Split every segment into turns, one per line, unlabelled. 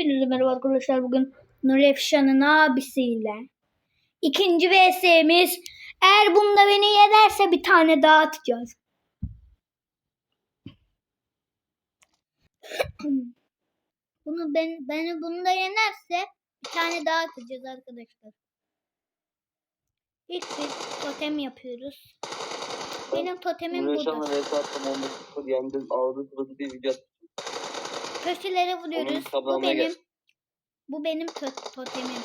Hepinize merhaba arkadaşlar. Bugün Nur Efşan'ın abisiyle ikinci VS'miz. Eğer bunda beni yenerse bir tane daha atacağız. Bunu ben beni bunda yenerse bir tane daha atacağız arkadaşlar. İlk bir totem yapıyoruz. Benim totemim burada.
15 0 yendim sırası diye video.
Köşelere vuruyoruz. Bu benim.
gel.
Bu benim to- totemim.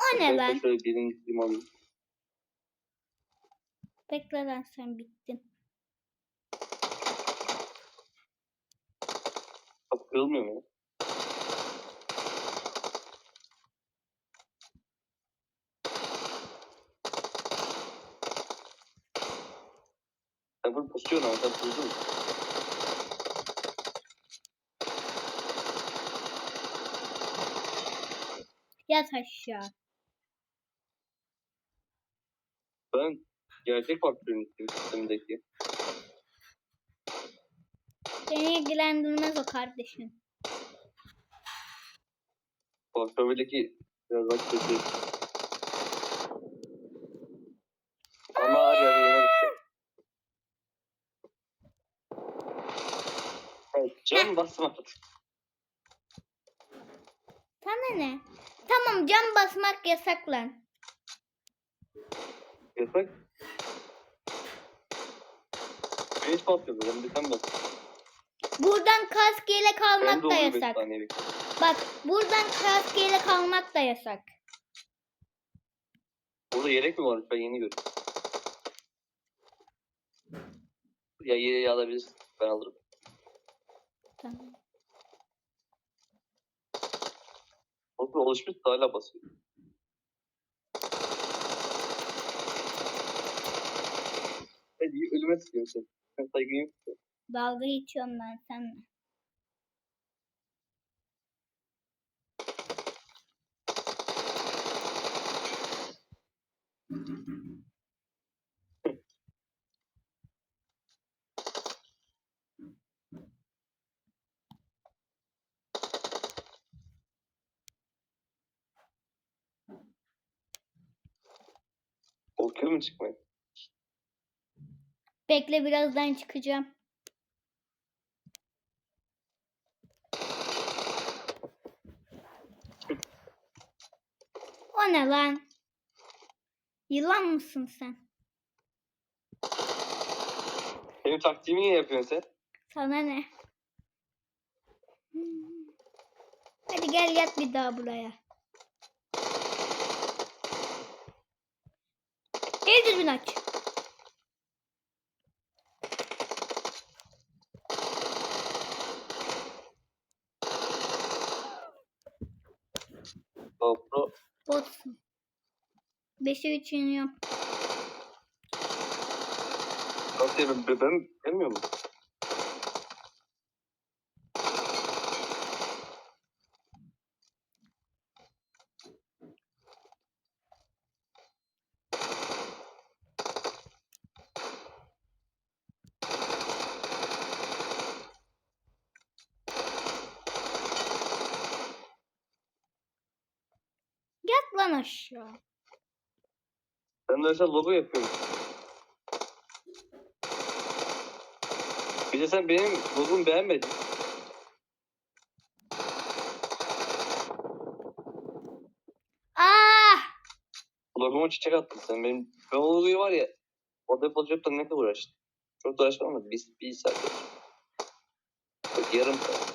O ne?
Şöyle birinci alayım.
Bekle lan sen bittin.
Bak kırılmıyor mu? Sen bunu pusuyorsun ama sen puzdun.
Yat aşağı.
Ben gerçek faktörün sistemindeki.
Seni ilgilendirmez o kardeşim.
Faktördeki biraz daha kötü. Ama her yer yine düştü. Evet, can basmadı.
Sana ne? Tamam cam basmak yasak lan.
Yasak. Ben hiç basmıyorum. Ben bir sen bas.
Buradan kask yelek
Ben
almak
de
da
oluyor 5
yasak. Bak buradan kask yelek almak da yasak.
Burada yelek mi var? Ben yeni gördüm. Ya yeleği alabilirsin. Ben alırım.
Tamam.
O da alışmış da hala basıyor. Hadi ölüme sıkıyorsun. Sen saygın yok.
Dalga geçiyorum ben seninle.
Korkuyor mu çıkmaya?
Bekle birazdan çıkacağım. O ne lan? Yılan mısın sen?
Benim taktiğimi niye yapıyorsun sen?
Sana ne? Hadi gel yat bir daha buraya. Gel düzgün aç.
GoPro
Botsun. 5'e 3 yeniyorum.
nasıl? Ben, ben bilmiyor mu?
Lan aşağı.
Ben de mesela logo yapıyorum. Bir de sen benim logomu beğenmedin.
Ah!
Logoma çiçek attın sen. Benim ben o logoyu var ya orada Photoshop'ta ne kadar uğraştım. Çok da uğraşmam ama bir, saat. Yok, yarım saat.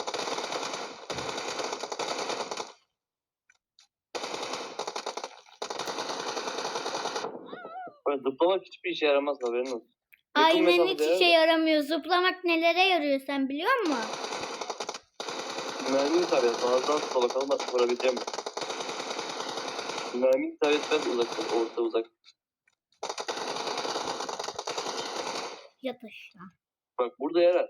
Böyle zıplamak hiçbir işe yaramaz haberin olsun.
Aynen hiç işe yaramıyor. Zıplamak nelere yarıyor sen biliyor musun?
Mermi tabi ağızdan tuta bakalım nasıl vurabileceğim. Mermi tabi biraz uzak, orta uzak.
Yat aşağı.
Bak burada yarar.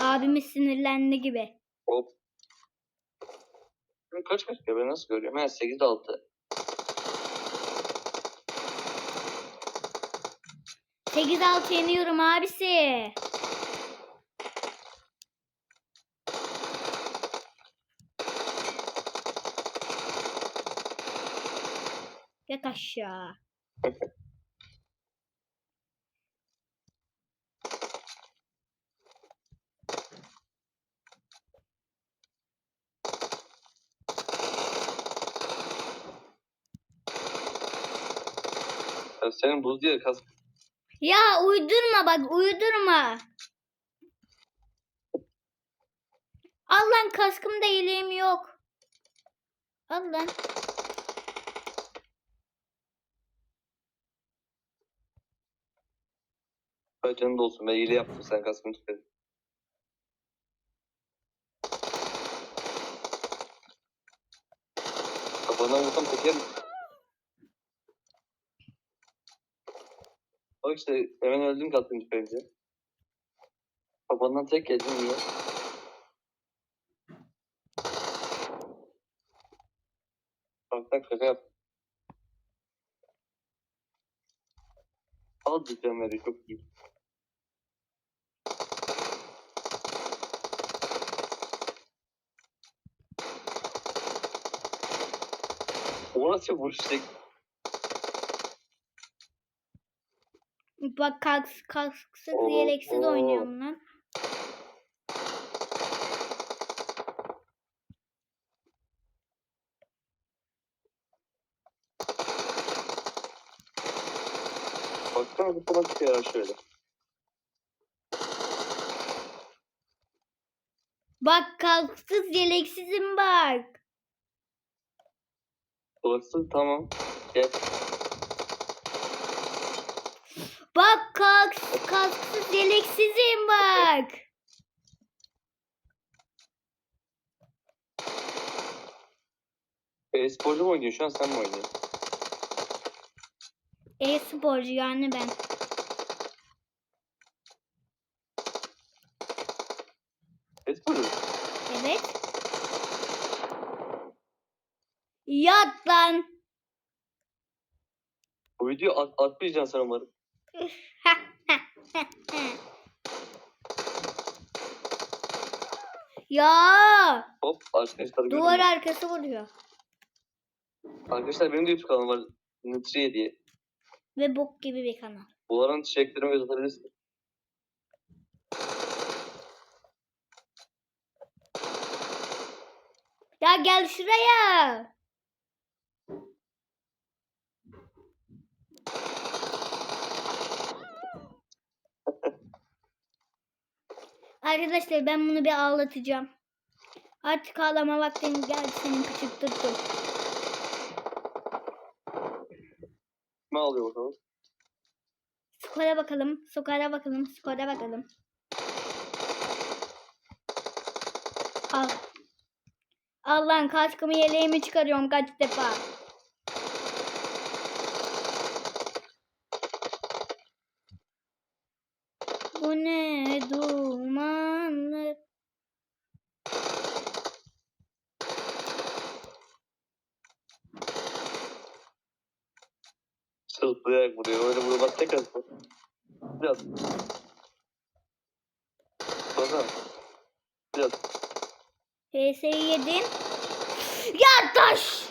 Abimiz sinirlendi gibi.
Hop. Kaç kaç ya ben nasıl görüyorum? Ha 8 6.
8-6 yeniyorum abisi. Yat aşağı.
Ya senin buz diye kas.
Ya uydurma bak uydurma. Al lan kaskım da yeleğim yok. Al lan.
Ay canın da olsun. Ben iyiliği yaptım sen kaskını tükledin. Kafandan vursam tekerim. Bak işte hemen öldüm kaskını tükledince. Kafandan tek yedim niye? Bak bak şaka yap. Al dükkanları çok iyi. O nasıl vuruş tek?
Bak kasks, kasksız
Oo,
yeleksiz oynuyorum lan.
Baksana bu çıkıyor ya şöyle.
Bak kasksız yeleksizim bak.
Kulaksız tamam. Gel.
Bak kaks, kasksız yeleksizim bak.
E, sporcu mu oynuyorsun şu an sen mi oynuyorsun?
E-sporcu yani ben.
E-sporcu?
Evet. Yat lan.
Bu videoyu at, atmayacaksın sen umarım.
Ya
Hop arkadaşlar
duvar
mü?
arkası vuruyor.
Arkadaşlar benim de YouTube kanalım var. Nutriye diye.
Ve bok gibi bir kanal.
Bu aranın çiçeklerimi göz atabilirsin.
Ya gel şuraya. Arkadaşlar ben bunu bir ağlatacağım. Artık ağlama vaktin geldi senin küçük tuttum.
Ne alıyor bakalım?
Skora bakalım, skora bakalım, skora bakalım. Al. Al lan kaskımı yeleğimi çıkarıyorum kaç defa. Bu ne dumanlar.
Sırtlayarak vuruyor. Öyle vurmak tek atma. Biraz. Baksana. Biraz.
PS'yi yedim. Ya taş!